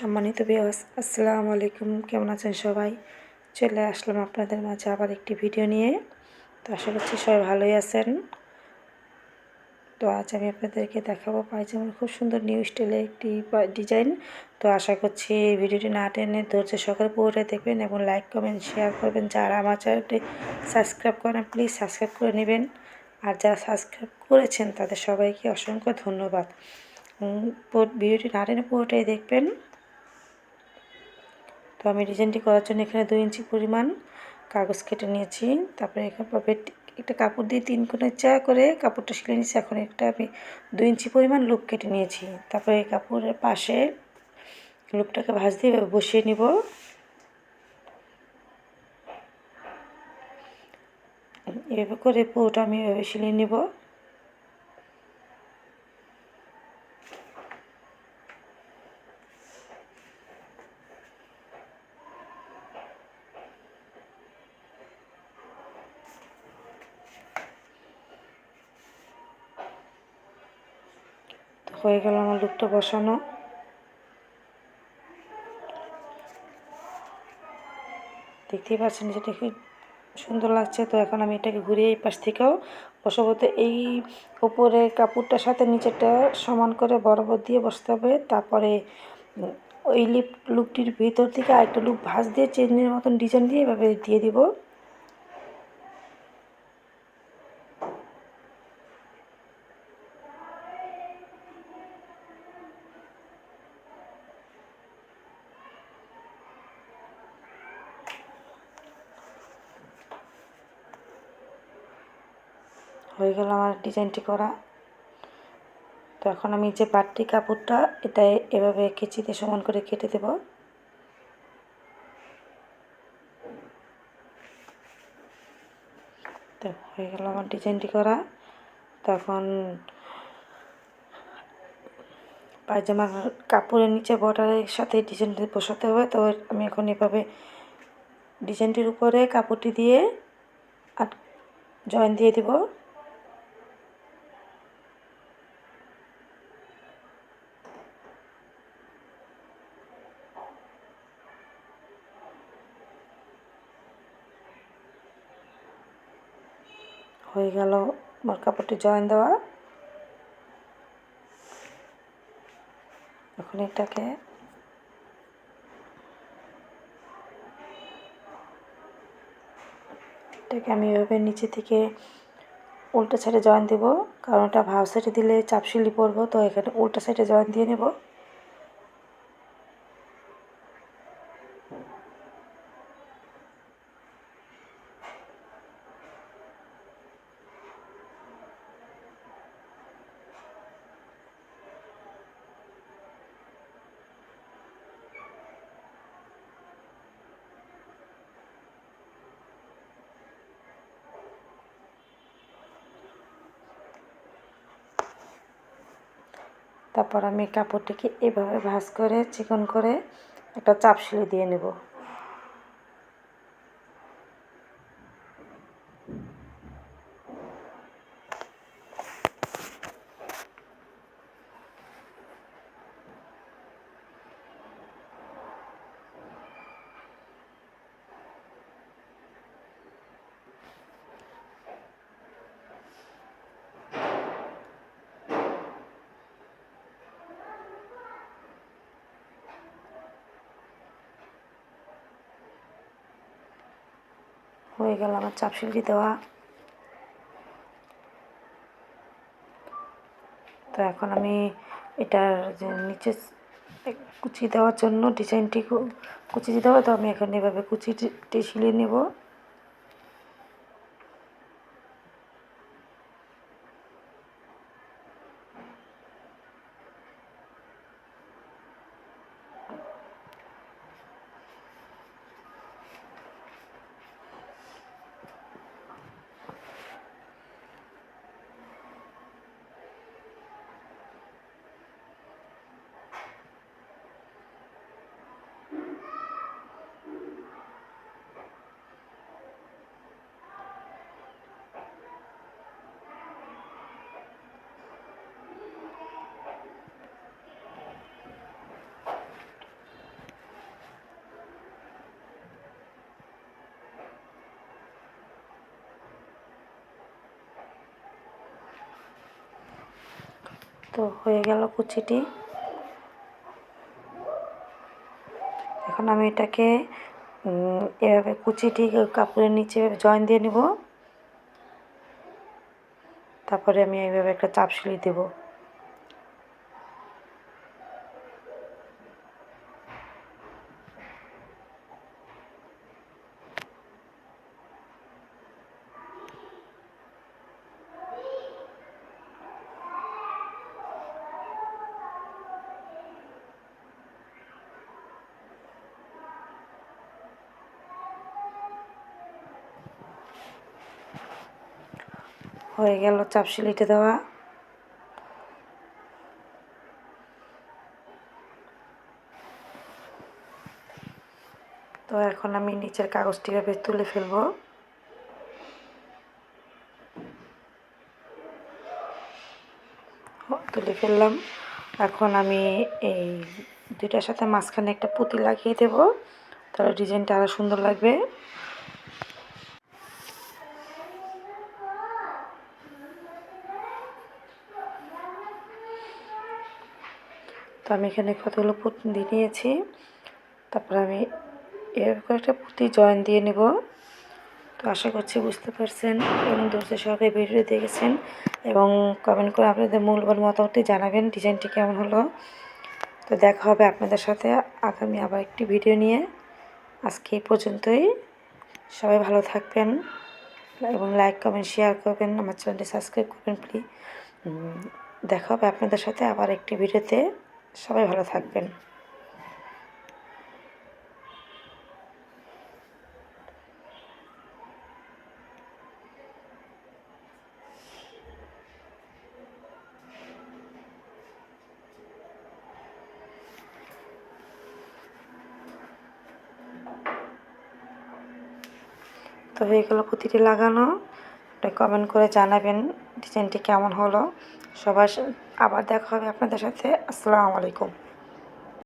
সম্মানিত বিয়াস আসসালামু আলাইকুম। কেমন আছেন সবাই? চলে আসলাম আপনাদের মাঝে আবার একটি ভিডিও নিয়ে। তো আশা করছি সবাই ভালোই আছেন। তো আজ আমি আপনাদেরকে দেখাবো পায়জামার খুব সুন্দর নিউ স্টাইলে একটি ডিজাইন তো আশা করছি ভিডিওটি না টেনে ধৈর্য সকালে পুরোটাই দেখবেন এবং লাইক কমেন্ট শেয়ার করবেন। যারা আমার চ্যানেলটি সাবস্ক্রাইব করেন প্লিজ সাবস্ক্রাইব করে নেবেন। আর যারা সাবস্ক্রাইব করেছেন, তাদের সবাইকে অসংখ্য ধন্যবাদ। ভিডিওটি না টেনে পুরোটাই দেখবেন। তো আমি ডিজাইনটি করার জন্য এখানে দুই ইঞ্চি পরিমাণ কাগজ কেটে নিয়েছি। তারপরে এখানে একটা কাপড় দিয়ে তিন কোণে চা করে কাপড়টা শিলে নিয়েছি। এখন একটা আমি দুই ইঞ্চি পরিমাণ লুপ কেটে নিয়েছি। তারপরে এই কাপড়ের পাশে লুপটাকে ভাজ দিয়ে বসিয়ে নিব। এভাবে করে পুরোটা আমি এভাবে শিলিয়ে নিব। হয়ে গেল আমার লুকটা বসানো। দেখতেই পাচ্ছেন যেটা কি সুন্দর লাগছে। তো এখন আমি এটাকে ঘুরিয়ে এই পাশ থেকেও বসাবো। তো এই উপরে কাপড়টার সাথে নিচেরটা সমান করে বরাবর দিয়ে বসতে হবে। তারপরে ওই লিপ লুকটির ভিতর থেকে আরেকটা লুক ভাঁজ দিয়ে চেনের মতন ডিজাইন দিয়ে এভাবে দিয়ে দিব। হয়ে গেল আমার ডিজাইনটি করা। তো এখন আমি যে বাড়তি কাপড়টা, এটা এভাবে কেচিতে সমান করে কেটে দেব। তো হয়ে গেল আমার ডিজাইনটি করা। তখন পায়জামার কাপড়ের নিচে বর্ডারের সাথে ডিজাইনটি বসাতে হবে। তো আমি এখন এভাবে ডিজাইনটির উপরে কাপড়টি দিয়ে আর জয়েন দিয়ে দিব। হয়ে গেল আমার কাপড়টি জয়েন দেওয়া। এখন এটাকে এটাকে আমি এভাবে নিচে থেকে উল্টো সাইডে জয়েন দেবো, কারণ ওটা ভাও সাইডে দিলে চাপশিলি পরবো তো এখানে উল্টো সাইডে জয়েন দিয়ে নেব। তারপর আমি কাপড়টিকে এভাবে ভাঁজ করে চিকন করে একটা চাপ সিলি দিয়ে নেব। হয়ে গেল আমার চাপ সিলটি দেওয়া। তো এখন আমি এটার যে নিচে কুচি দেওয়ার জন্য ডিজাইনটি কুচি দিতে হবে, তো আমি এখন এভাবে কুচিটি সিলিয়ে নেব। তো হয়ে গেল কুচিটি। এখন আমি এটাকে এভাবে কুচিটি কাপড়ের নিচে জয়েন দিয়ে নিব। তারপরে আমি এইভাবে একটা চাপ সিলি দেব। হয়ে গেল চাপ সিলিটা দেওয়া। তো এখন আমি নিচের কাগজটি এভাবে তুলে ফেলব। তুলে ফেললাম। এখন আমি এই দুইটার সাথে মাঝখানে একটা পুঁতি লাগিয়ে দেব। তাহলে ডিজাইনটা আরও সুন্দর লাগবে। তো আমি এখানে কতগুলো পুঁতি দিয়ে নিয়েছি। তারপর আমি এভাবে করে একটা পুঁতি জয়েন দিয়ে নেব। তো আশা করছি বুঝতে পারছেন এবং ধৈর্য সহকারে ভিডিও দেখেছেন এবং কমেন্ট করে আপনাদের মূল্যবান মতামতটি জানাবেন, ডিজাইনটি কেমন হলো। তো দেখা হবে আপনাদের সাথে আগামী আবার একটি ভিডিও নিয়ে। আজকে এই পর্যন্তই। সবাই ভালো থাকবেন এবং লাইক কমেন্ট শেয়ার করবেন, আমার চ্যানেলটি সাবস্ক্রাইব করবেন প্লিজ দেখা হবে আপনাদের সাথে আবার একটি ভিডিওতে সবাই ভালো থাকবেন। তো হয়ে গেল প্রতিটি লাগানো। কমেন্ট করে জানাবেন ডিজাইনটি কেমন হলো। সবার আবার দেখা হবে আপনাদের সাথে। আসসালামু আলাইকুম।